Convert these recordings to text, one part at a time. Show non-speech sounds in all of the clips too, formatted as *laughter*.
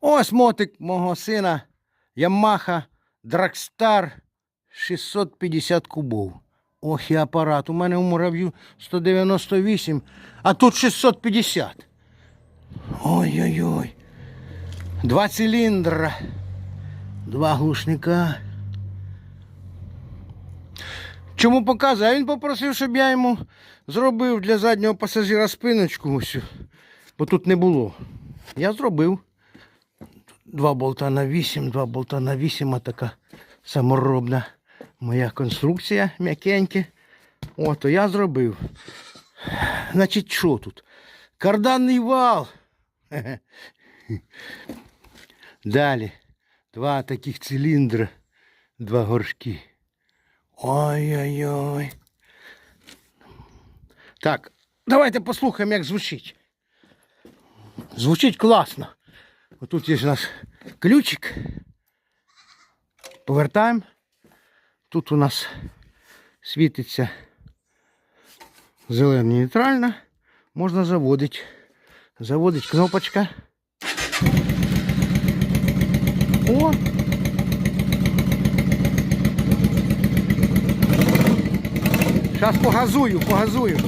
Ось мотик мого сина Yamaha Dragstar 650 кубов. Ох і апарат. У мене у мурав'ю 198, а тут 650. Ой-ой-ой. Два циліндра. Два глушника. Чому показує? А він попросив, щоб я йому зробив для заднього пасажира спиночку. Ось, бо тут не було. Я зробив. Два болта на 8, два болта на 8, а така саморобна моя конструкція м'якеньке. О, то я зробив. Значить, що тут? Карданний вал. *laughs* Далі. Два таких циліндра, два горшки. Ой-ой-ой. Так, давайте послухаємо, як звучить. Звучить класно. Отут є у нас ключик. Повертаємо. Тут у нас світиться зелена нейтральна. Можна заводити. Заводить кнопочка. О! Зараз погазую, погазую.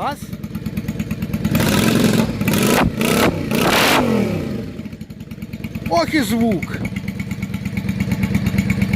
Клас. Ох і звук.